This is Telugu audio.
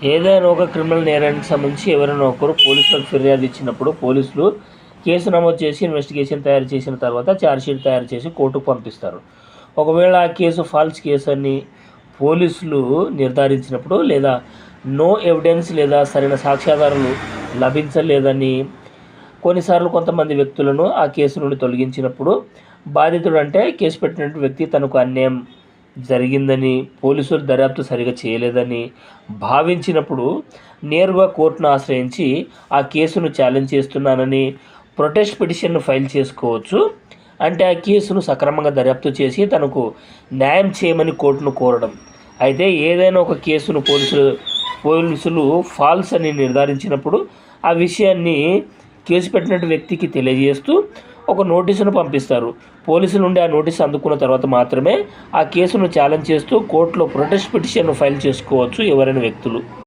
ఏదైనా ఒక క్రిమినల్ నేరానికి సంబంధించి ఎవరైనా ఒకరు పోలీసులకు ఫిర్యాదు ఇచ్చినప్పుడు పోలీసులు కేసు నమోదు చేసి ఇన్వెస్టిగేషన్ తయారు చేసిన తర్వాత ఛార్జ్షీట్ తయారు చేసి కోర్టుకు పంపిస్తారు. ఒకవేళ ఆ కేసు ఫాల్స్ కేసు అని పోలీసులు నిర్ధారించినప్పుడు లేదా నో ఎవిడెన్స్ లేదా సరైన సాక్ష్యాధారాలు లభించలేదని కొన్నిసార్లు కొంతమంది వ్యక్తులను ఆ కేసు నుండి తొలగించినప్పుడు బాధితుడు అంటే కేసు పెట్టినటువంటి వ్యక్తి తనకు అన్యాయం జరిగిందని పోలీసులు దర్యాప్తు సరిగా చేయలేదని భావించినప్పుడు నేరుగా కోర్టును ఆశ్రయించి ఆ కేసును ఛాలెంజ్ చేస్తున్నానని ప్రొటెస్ట్ పిటిషన్ను ఫైల్ చేసుకోవచ్చు. అంటే ఆ కేసును సక్రమంగా దర్యాప్తు చేసి తనకు న్యాయం చేయమని కోర్టును కోరడం. అయితే ఏదైనా ఒక కేసును పోలీసులు పోలీసులు ఫాల్స్ అని నిర్ధారించినప్పుడు ఆ విషయాన్ని కేసు పెట్టినట్టు వ్యక్తికి తెలియజేస్తూ ఒక నోటీసును పంపిస్తారు. పోలీసుల నుండి ఆ నోటీస్ అందుకున్న తర్వాత మాత్రమే ఆ కేసును ఛాలెంజ్ చేస్తూ కోర్టులో ప్రొటెస్ట్ పిటిషన్ ఫైల్ చేసుకోవచ్చు ఎవరైనా వ్యక్తులు.